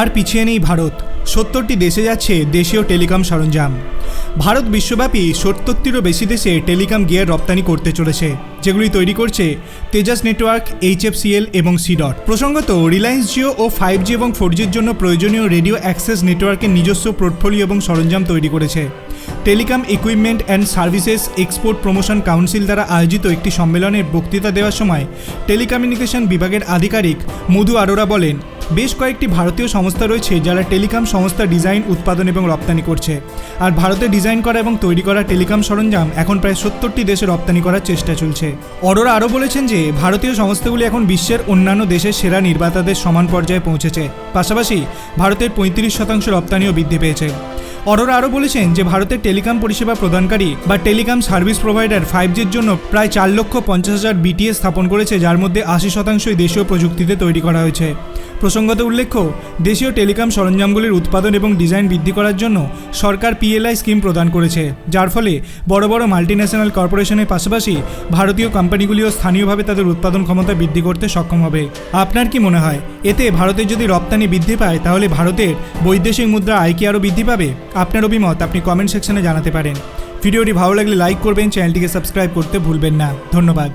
আর পিছিয়ে নেই ভারত। সত্তরটি দেশে যাচ্ছে দেশীয় টেলিকম সরঞ্জাম। ভারত বিশ্বব্যাপী সত্তরটিরও বেশি দেশে টেলিকম গিয়ার রপ্তানি করতে চলেছে, যেগুলি তৈরি করছে তেজাস নেটওয়ার্ক, এইচএফসিএল এবং সিডট। প্রসঙ্গত, রিলায়েন্স জিও ও ফাইভ জি এবং ফোর জির জন্য প্রয়োজনীয় রেডিও অ্যাক্সেস নেটওয়ার্কের নিজস্ব পোর্টফোলিও এবং সরঞ্জাম তৈরি করেছে। Telecom equipment and services export promotion council দ্বারা আয়োজিত একটি সম্মেলনে বক্তৃতা দেওয়ার সময় টেলিকমিউনিকেশন বিভাগের আধিকারিক মধু আরোরা বলেন বেশ কয়েকটি ভারতীয় সংস্থা রয়েছে যারা টেলিকম সংস্থা ডিজাইন, উৎপাদন এবং রপ্তানি করছে। আর ভারতে ডিজাইন করা এবং তৈরি করা টেলিকম সরঞ্জাম এখন প্রায় সত্তরটি দেশে রপ্তানি করার চেষ্টা চলছে। অরোরা আরও বলেছেন যে, ভারতীয় সংস্থাগুলি এখন বিশ্বের অন্যান্য দেশের সেরা নির্মাতাদের সমান পর্যায়ে পৌঁছেছে। পাশাপাশি ভারতের পঁয়ত্রিশ শতাংশ রপ্তানিও বৃদ্ধি পেয়েছে। অরোরা আরও বলেছেন যে, ভারতের টেলিকম পরিষেবা প্রদানকারী বা টেলিকম সার্ভিস প্রোভাইডার ফাইভ জির জন্য প্রায় চার লক্ষ পঞ্চাশ হাজার বিটিএস স্থাপন করেছে, যার মধ্যে আশি শতাংশই দেশীয় প্রযুক্তিতে তৈরি করা হয়েছে। প্রসঙ্গত উল্লেখ্য, দেশীয় টেলিকম সরঞ্জামগুলির উৎপাদন এবং ডিজাইন বৃদ্ধি করার জন্য সরকার পিএলআই স্কিম প্রদান করেছে, যার ফলে বড় বড় মাল্টিন্যাশনাল কর্পোরেশনের পাশাপাশি ভারতীয় কোম্পানিগুলিও স্থানীয়ভাবে তাদের উৎপাদন ক্ষমতা বৃদ্ধি করতে সক্ষম হবে। আপনার কি মনে হয়? এতে ভারতের যদি রপ্তানি বৃদ্ধি পায়, তাহলে ভারতের বৈদেশিক মুদ্রা আয় কি আরও বৃদ্ধি পাবে? আপনার অভিমত আপনি কমেন্ট সেকশনে জানাতে পারেন। ভিডিওটি ভালো লাগলে লাইক করবেন, চ্যানেলটিকে সাবস্ক্রাইব করতে ভুলবেন না। ধন্যবাদ।